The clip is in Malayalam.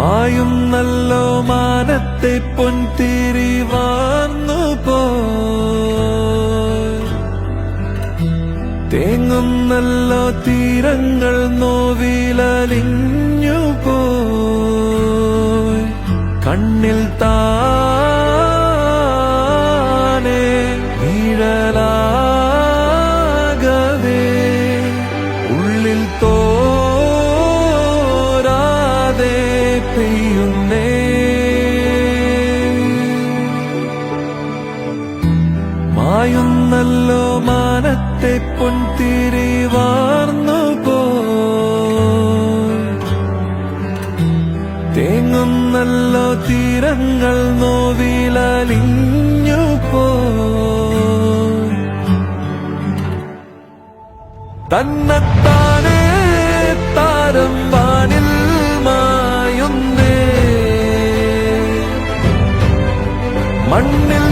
മായുന്നല്ലോ മാനത്തെ പൊൻതിരി വാർന്നു പോങ്ങും തേങ്ങുന്നല്ലോ തീരങ്ങൾ നോവിലലിഞ്ഞു പോയി. കണ്ണിൽ താനെ മായുന്നല്ലോ മാനത്തെ പൊൻതിരി വാർന്നു തേങ്ങുന്നല്ലോ തീരങ്ങൾ നോവിലലിഞ്ഞു പോ തന്നെത്താനേ താരം വാനിൽ മായുന്നേ. മണ്ണിൽ